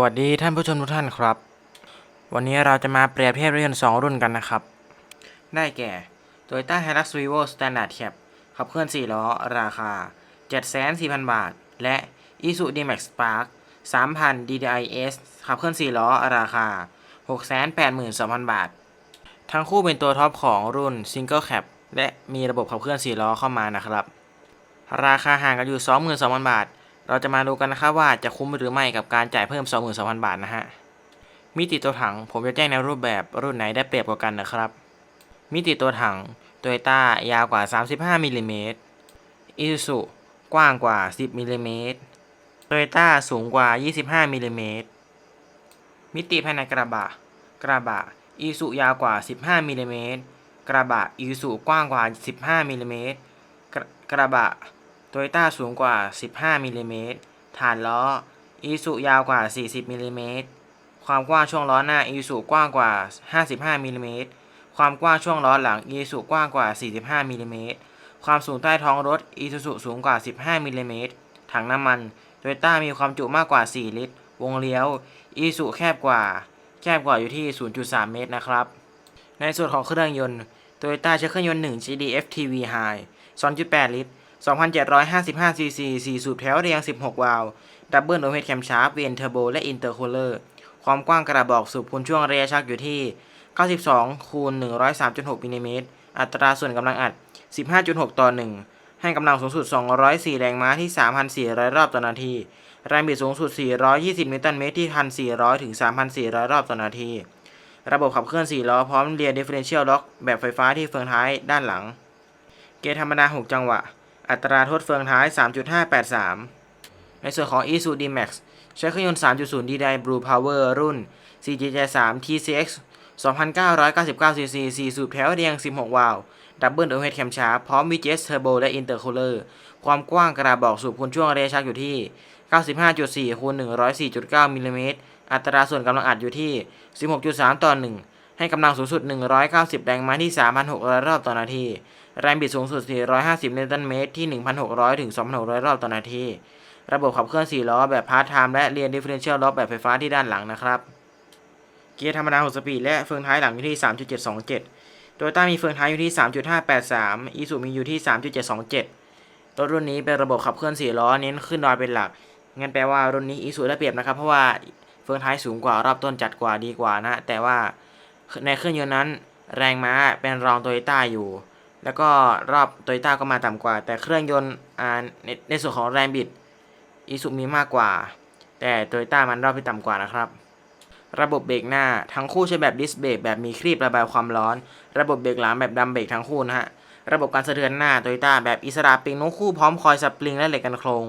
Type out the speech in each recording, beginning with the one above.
วัสดีท่านผู้ชมทุกท่านครับ วันนี้เราจะมาเปรียบเทียบรถยนต์2รุ่นกันนะครับ ได้แก่ Toyota Hilux Revo Standard Cab ขับเคลื่อน 4 ล้อ ราคา 7,400,000 บาท และ Isuzu D-Max Spark 3,000 DDI S ขับเคลื่อน 4 ล้อ ราคา 682,000 บาท ทั้งคู่เป็นตัวท็อปของรุ่น Single Cab และมีระบบขับเคลื่อน 4 ล้อเข้ามานะครับ ราคาห่างกันอยู่ 22,000 บาท เราจะมาดูกันนะครับว่าจะคุ้มหรือไม่กับการจ่ายเพิ่ม 22,000 บาทนะฮะ มิติตัวถังผมจะแจ้งในรูปแบบรุ่นไหนได้เปรียบกว่ากันนะครับ มิติตัวถัง Toyota ยาวกว่า 35มิลลิเมตร Isuzu กว้างกว่า 10มิลลิเมตร Toyota สูงกว่า 25มิลลิเมตรมิติภายในกระบะ กระบะ Isuzu ยาวกว่า 15มิลลิเมตรกระบะ Isuzu กว้างกว่า 15มิลลิเมตรกระบะ โตโยต้าสูงกว่า 15มิลลิเมตรฐานล้ออีสุยาวกว่า 40มิลลิเมตรความกว้างช่วงล้อหน้าอีสุกว้างกว่า 55มิลลิเมตรความกว้างช่วงล้อหลังอีสุกว้างกว่า 45มิลลิเมตรความสูงใต้ท้องรถอีซูซุสูงกว่า 15มิลลิเมตรถังน้ำมันโตโยต้ามีความจุมากกว่า 4 ลิตร วงเลี้ยวอีสุแคบกว่า แคบกว่าอยู่ที่ 0.3 เมตรนะครับ ในส่วนของเครื่องยนต์โตโยต้าใช้เครื่องยนต์ 1 GDF TV High 2.8 ลิตร 2,755ซีซี4สูบแถวเรียง 16 วาล์วดับเบิลโอเ d ดแคมชาร์ปเวนเทอร์โบและอินเตอร์คูลเลอร์ ความกว้างกระบอกสูบพูนช่วงระยะชักอยู่ที่ 92 คูณ 103.6มิลลิเมตร อัตราส่วนกำลังอัด 15.6 ต่อ 1 ให้กำลังสูงสุด 204 แรงม้าที่ 3,400 รอบต่อนาที แรงบิดสูงสุด 420 นิวตันเมตรที่ 1,400 ถึง 3,400 รอบต่อนาที ระบบขับเคลื่อน 4 ล้อพร้อมเรียร์ differential lock แบบไฟฟ้าที่เฟืองท้ายด้านหลัง เกียร์ธรรมดา 6 จังหวะ อัตราโทษเฟืองท้าย 3.583 ในส่วนของ Isuzu D-Max ใช้เครื่องยนต์ 3.0 DDI Blue Power รุ่น 4GJ3 TCX 2,999 cc 4 สูบแถวเรียง 16 วาล์วดับเบิลโอเ d ดแคมชาร์พร้อม VGS Turbo และ Intercooler ความกว้างกระบอกสูบคูณช่วงระยะชักอยู่ที่ 95.4คูณ104.9มิลลิเมตร อัตราส่วนกำลังอัดอยู่ที่ 16.3 ต่อ 1 ให้กำลังสูงสุด 190 แรงม้าที่ 3,600 รอบต่อนาที แรงบิดสูงสุด 450 นิวตันเมตรที่ 1,600 ถึง 2,600 รอบต่อนาที ระบบขับเคลื่อน 4 ล้อ แบบพาร์ทไทม์และเรียนดิฟเฟอเรนเชียลล็อแบบไฟฟ้าที่ด้านหลังนะครับ เกียร์ธรรมดา 6 สปีดและเฟืองท้ายหลังอยู่ที่ 3.727โตโยต้ามีเฟืองท้ายอยู่ที่ 3.583 อีซูมีอยู่ที่ 3.727 รถรุ่นนี้เป็นระบบขับเคลื่อน 4 ล้อ เน้นขึ้นดอยเป็นหลัก งั้นแปลว่ารุ่นนี้อีซูได้เปรียบนะครับ เพราะว่าเฟืองท้ายสูงกว่ารอบต้นจัดกว่าดีกว่านะ แต่ว่าในเครื่องยนต์นั้น แรงม้าเป็นรองโตโยต้าอยู่ แล้วก็รอบโตโยต้าก็มาต่ำกว่า แต่เครื่องยนต์ในในส่วนของแรงบิดอีซูมีมากกว่า แต่โตโยต้ามันรอบที่ต่ำกว่านะครับ ระบบเบรกหน้าทั้งคู่ใช้แบบดิสเบรกแบบมีครีบระบายความร้อน ระบบเบรกหลังแบบดัมเบรกทั้งคู่นะฮะระบบการสะเทือนหน้าโตโยต้าแบบอิสระปิงนกคู่พร้อมคอยสปริงและเหล็กกันโครง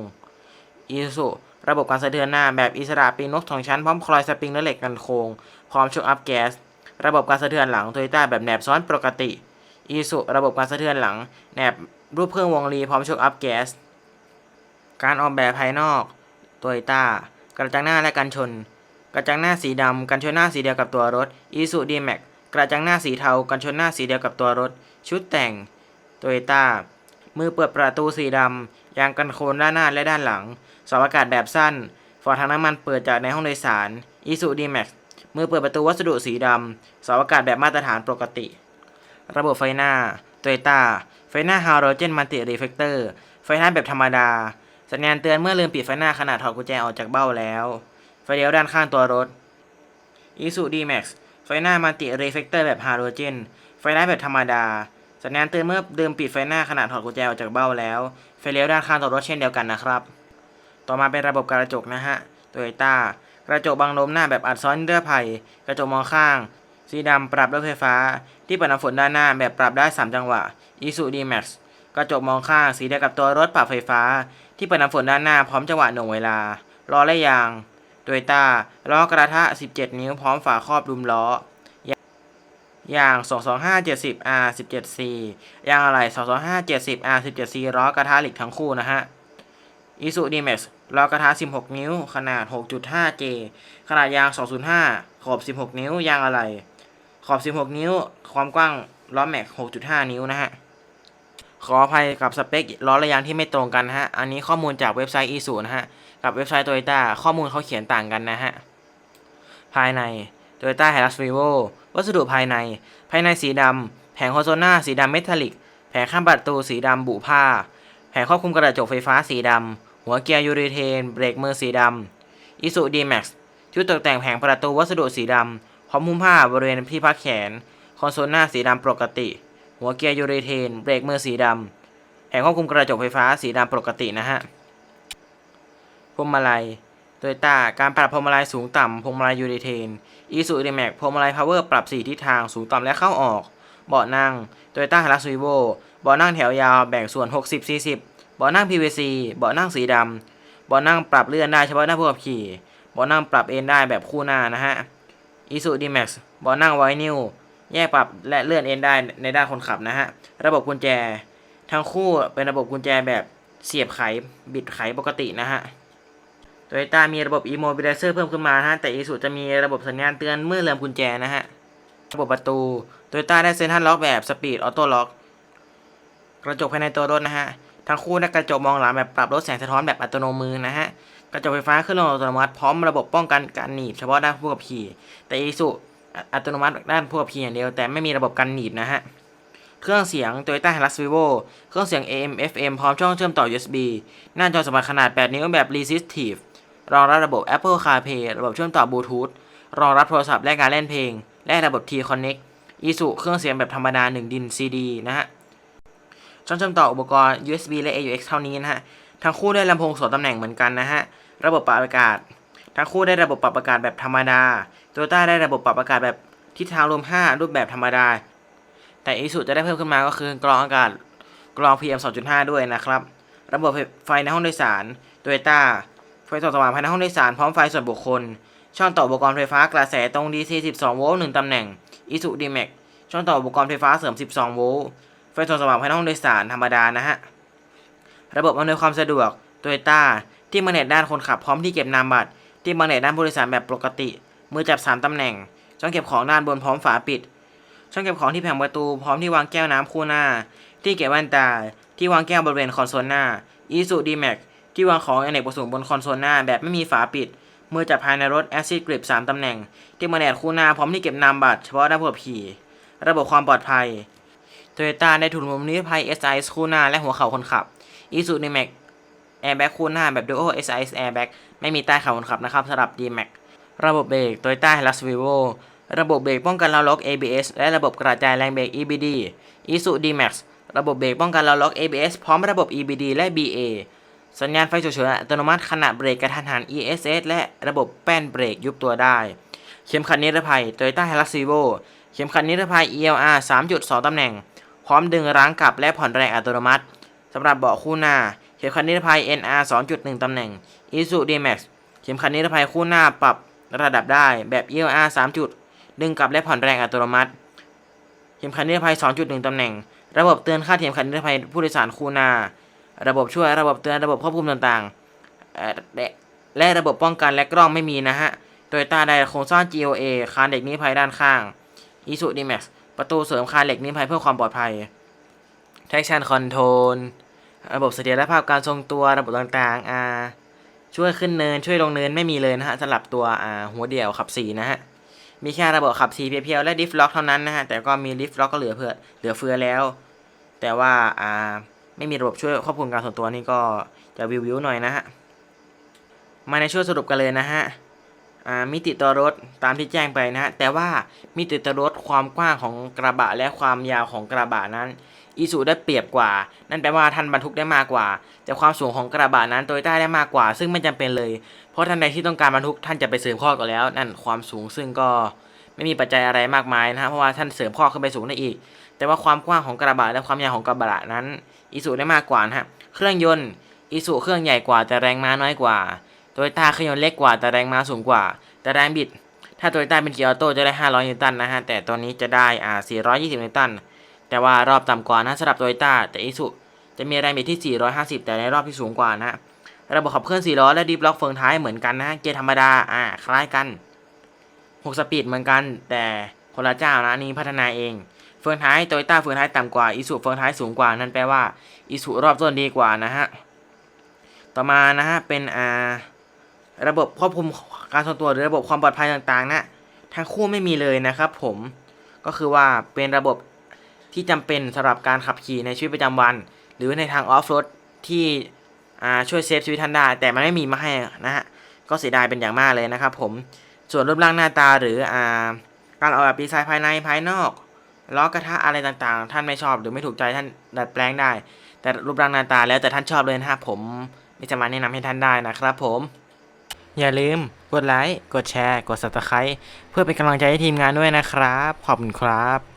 อีซูระบบการสะเทือนหน้าแบบอิสระปิงนกสองชั้นพร้อมคอยสปริงและเหล็กกันโครงพร้อมโชคอัพแก๊สระบบการสะเทือนหลังโตโยต้าแบบแหนบซ้อนปกติ อีซูระบบการสะเทือนหลังแหนบรูปเครื่องวงรีพร้อมโชคอัพแก๊ส การออกแบบภายนอกโตโยต้ากระจังหน้าและกันชน กระจังหน้าสีดำกันชนหน้าสีเดียวกับตัวรถ i s u d m a x กกระจังหน้าสีเทากันชนหน้าสีเดียวกับตัวรถ ชุดแต่ง Toyota มือเปิดประตูสีดำยางกันโคลนด้านหน้าและด้านหลังเสาอากาศแบบสั้นฝาถังน้ำมันเปิดจากในห้องโดยสาร i s u d m a x มือเปิดประตูวัสดุสีดำเสาอากาศแบบมาตรฐานปกติ ระบบไฟหน้า Toyota ไฟหน้า Halogen Multi Reflector ไฟหน้าแบบธรรมดา สัญญาณเตือนเมื่อลืมปิดไฟหน้าขณะถอดกุญแจออกจากเบ้าแล้ว ไฟเลี้ยวด้านข้างตัวรถ Isuzu D-Max ไฟหน้ามัลติเรฟเฟกเตอร์แบบฮาโลเจนไฟหน้าแบบธรรมดา สัญญาณเตือนเมื่อเดิมปิดไฟหน้าขณะถอดกุญแจออกจากเบ้าแล้ว ไฟเลี้ยวด้านข้างตัวรถเช่นเดียวกันนะครับ ต่อมาเป็นระบบกระจกนะฮะโตโยต้ากระจกบังลมหน้าแบบอัดซ้อนนิรภัย กระจกมองข้าง สีดำปรับด้วยไฟฟ้าที่ปัดน้ำฝนด้านหน้าแบบปรับได้ 3 จังหวะ Isuzu D-Max กระจกมองข้างสีเดียวกับตัวรถปรับไฟฟ้า ที่ปัดน้ำฝนด้านหน้าพร้อมจังหวะหน่วงเวลาล้อและยางโตโยตาล้อกระทะ 17 นิ้วพร้อมฝาครอบดุมล้อ อย่าง 225 70 R 17 C ยางอะไร 225 70 R 17 C ล้อกระทะเหล็กทั้งคู่นะฮะ Isuzu D-Max ล้อกระทะ 16 นิ้ว ขนาด 6.5 J ขนาดยาง 205 ขอบ 16 นิ้ว ยางอะไร ขอบ 16 นิ้ว ความกว้างล้อแม็ก 6.5 นิ้วนะฮะ ขออภัยกับสเปคล้อระยางที่ไม่ตรงกันนะฮะ อันนี้ข้อมูลจากเว็บไซต์ Isuzu นะฮะ กับเว็บไซต์ Toyota ข้อมูลเขาเขียนต่างกันนะฮะ ภายใน Toyota Hilux Revo วัสดุภายใน ภายในสีดำ แผงคอนโซลหน้าสีดำเมทัลลิก แผงข้างประตูสีดำบุผ้า แผงควบคุมกระจกไฟฟ้าสีดำ หัวเกียร์ยูเรเทน เบรกมือสีดำ Isuzu D-Max ชุดตกแต่งแผงประตูวัสดุสีดำ พร้อมหุ้มผ้าบริเวณที่พักแขน คอนโซลหน้าสีดำปกติ หัวเกียร์ยูเรเทน เบรกมือสีดำแผงควบคุมกระจกไฟฟ้าสีดำปกตินะฮะพวงมาลัยโตยต้าการปรับพวงมาลัยสูงต่ำพวงมาลัยยูเรเทนอีซูดีแม็กพวงมาลัยพาวเวอร์ปรับ 4 ทิศทางสูงต่ำและเข้าออก เบาะนั่งโตยต้าฮาร์สวีโวเบาะนั่งแถวยาวแบ่งส่วน 60-40เบาะนั่ง PVC เบาะนั่งสีดำเบาะนั่งปรับเลื่อนได้เฉพาะหน้าผู้ขับขี่เบาะนั่งปรับเอนได้แบบคู่หน้านะฮะ อีซูดีแม็กเบาะนั่งไวนิวแยกปรับและเลื่อนเอ็นได้ในด้านคนขับนะฮะ ระบบกุญแจ ทั้งคู่เป็นระบบกุญแจแบบเสียบไขบิดไขปกตินะฮะโตโยต้ามีระบบ Immobilizer เพิ่มขึ้นมาฮะ แต่อีสุจะมีระบบสัญญาณเตือนเมื่อเริ่อมกุญแจนะฮะ ระบบประตูโตโยต้าได้เซ็นทรัลล็อกแบบสปีดออโต้ล็อก กระจกภายในตัวรถนะฮะ ทั้งคู่ได้กระจกมองหลังแบบปรับลดแสงสะท้อนแบบอัตโนมือนะฮะ กระจกไฟฟ้าขึ้นลงอัตโนมัติพร้อมระบบป้องกันการหนีบเฉพาะด้านผู้ขับขี่ แต่อีสุอัตโนมัติด้านผู้ขับขี่อย่างเดียว แต่ไม่มีระบบกันหนีบนะฮะ เครื่องเสียง Toyota Hilux Vivo เครื่องเสียง AM FM พร้อมช่องเชื่อมต่อ USB หน้าจอสัมผัสขนาด 8 นิ้วแบบ Resistive รองรับระบบ Apple CarPlay ระบบเชื่อมต่อบลูทูธรองรับโทรศัพท์และการเล่นเพลง และระบบ T Connect อีสุเครื่องเสียงแบบธรรมดา 1 ดิน CD นะฮะช่องเชื่อมต่ออุปกรณ์ USB และ AUX เท่านี้นะฮะ ทั้งคู่ได้ลำโพงสองตำแหน่งเหมือนกันนะฮะ ระบบปรับอากาศ ทั้งคู่ได้ระบบปรับอากาศแบบธรรมดา Toyota ได้ระบบปรับอากาศแบบทิศทางลม5 รูปแบบธรรมดา แต่อีสุจะได้เพิ่มขึ้นมาก็คือกรองอากาศกรอง PM 2.5 ด้วยนะครับ ระบบไฟในห้องโดยสาร Toyota ไฟส่องสว่างภายในห้องโดยสารพร้อมไฟส่วนบุคคล ช่องต่ออุปกรณ์ไฟฟ้ากระแสตรง DC 12 โวลต์1ตำแหน่ง Isuzu D-Max ช่องต่ออุปกรณ์ไฟฟ้าเสริม 12 โวลต์ไฟส่องสว่างภายในห้องโดยสารธรรมดานะฮะ ระบบอำนวยความสะดวก Toyota ที่มาเน็ตด้านคนขับพร้อมที่เก็บนามบัตร ที่มาเน็ตด้านผู้โดยสารแบบปกติ มือจับ 3 ตำแหน่ง ช่องเก็บของด้านบนพร้อมฝาปิด ช่องเก็บของที่แผงประตูพร้อมที่วางแก้วน้ำคู่หน้า ที่เก็บแว่นตา ที่วางแก้วบริเวณคอนโซลหน้า Isuzu D-Max ที่วางของอเนกประสงค์บนคอนโซลหน้าแบบไม่มีฝาปิด มือจับภายในรถ Acid Grip 3ตำแหน่ง ที่มาแนตคู่หน้าพร้อมที่เก็บนามบัตรเฉพาะด้านผู้ขับขี่ระบบความปลอดภัย Toyota ได้ถุงลมนิรภัย SIS คู่หน้าและหัวเข่าคนขับ Isuzu D-Max Airbag คู่หน้าแบบ Dual SIS Airbag ไม่มีใต้ขาคนขับนะครับสำหรับ D-Max ระบบเบรก Toyota Hilux Vivo ระบบเบรกป้องกันล้อล็อก ABS และระบบกระจายแรงเบรก EBD Isuzu D-Max ระบบเบรกป้องกันล้อล็อก ABS พร้อมระบบ EBD และ BA สัญญาณไฟฉุกเฉินอัตโนมัติขณะเบรกกระทันหัน ESS และระบบแป้นเบรกยุบตัวได้ เข็มขัดนิรภัย Toyota Hilux Vivo เข็มขัดนิรภัย ELR 3.2 ตำแหน่ง พร้อมดึงรั้งกลับและผ่อนแรงอัตโนมัติสำหรับเบาะคู่หน้า เข็มขัดนิรภัย NR 2.1 ตำแหน่ง Isuzu D-Max เข็มขัดนิรภัยคู่หน้าปรับระดับได้แบบ ELR 3 จุด ดึงกลับและผ่อนแรงอัตโนมัติ เข็มขัดนิรภัย 2.1 ตำแหน่ง ระบบเตือนค่าเข็มขัดนิรภัยผู้โดยสารคู่หน้า ระบบช่วยระบบเตือนระบบควบคุมต่างๆเอ่อและระบบป้องกันและกล้องไม่มีนะฮะโตโยต้าได้โครงสร้าง GOA คานเหล็กนิรภัยด้านข้าง Isuzu D-Max ประตูเสริมคานเหล็กนิรภัยเพื่อความปลอดภัย Traction Control ระบบเสถียรภาพการทรงตัวระบบต่างๆอ่าช่วยขึ้นเนินช่วยลงเนินไม่มีเลยนะฮะสำหรับตัวอ่าหัวเดี่ยวขับสีนะฮะมีแค่ระบบขับสีเพียวๆและดิฟล็อกเท่านั้นนะฮะแต่ก็มีดิฟล็อกก็เหลือเพื่อเหลือเฟือแล้ว แต่ว่าอ่าไม่มีระบบช่วยควบคุมการส่วนตัวนี่ก็จะวิววิวหน่อยนะฮะมาในช่วยสรุปกันเลยนะฮะมิติตัวรถตามที่แจ้งไปนะฮะแต่ว่ามิติตัวรถความกว้างของกระบะและความยาวของกระบะนั้น อีซูได้เปรียบกว่า นั่นแปลว่าท่านบรรทุกได้มากกว่า แต่ความสูงของกระบะนั้นโตโยต้าได้มากกว่า ซึ่งไม่จำเป็นเลย เพราะท่านใดที่ต้องการบรรทุกท่านจะไปเสริมข้อก่อนแล้ว นั่นความสูงซึ่งก็ไม่มีปัจจัยอะไรมากมายนะฮะเพราะว่าท่านเสริมข้อขึ้นไปสูงได้อีก แต่ว่าความกว้างของกระบะและความยาวของกระบะนั้นอีซูได้มากกว่านะฮะเครื่องยนต์อีซูเครื่องใหญ่กว่าแต่แรงม้าน้อยกว่าโตโยต้าเครื่องยนต์เล็กกว่าแต่แรงม้าสูงกว่า แต่แรงบิด ถ้าโตโยต้าเป็นเกียร์ออโต้จะได้ 500 นิวตันนะฮะแต่ตัวนี้จะได้อ่า420 นิวตัน แต่ว่ารอบต่ำกว่านะสำหรับโตโยต้าแต่อีซูจะมีแรงบิดที่ 450 แต่ในรอบที่สูงกว่านะระบบขับเคลื่อน4ล้อและดิฟล็อกเฟืองท้ายเหมือนกันนะเกียร์ธรรมดาอ่าคล้ายกัน 6 สปีดเหมือนกัน แต่คนละเจ้านะอันนี้พัฒนาเอง เฟืองท้ายโตโยต้าเฟืองท้ายต่ำกว่าอีซูเฟืองท้ายสูงกว่านั่นแปลว่าอีซูรอบต้นดีกว่านะฮะต่อมานะฮะเป็นอ่าระบบควบคุมการทรงตัวหรือระบบความปลอดภัยต่างๆนะทั้งคู่ไม่มีเลยนะครับผมก็คือว่าเป็นระบบ ที่จำเป็นสำหรับการขับขี่ในชีวิตประจำวัน หรือในทางออฟโรดที่ช่วยเซฟชีวิตท่านได้ แต่มันไม่มีมาให้นะฮะก็เสียดายเป็นอย่างมากเลยนะครับผมส่วนรูปร่างหน้าตาหรืออการออกแบบดีไซน์ภายในภายนอกล้อกระทะอะไรต่างๆ ท่านไม่ชอบหรือไม่ถูกใจท่านดัดแปลงได้ แต่รูปร่างหน้าตาแล้วแต่ท่านชอบเลยนะครับผมไม่สามาแนะนำให้ท่านได้นะครับผม อย่าลืมกดไลค์กดแชร์ กด subscribe เพื่อเป็นกำลังใจให้ทีมงานด้วยนะครับ ขอบคุณครับ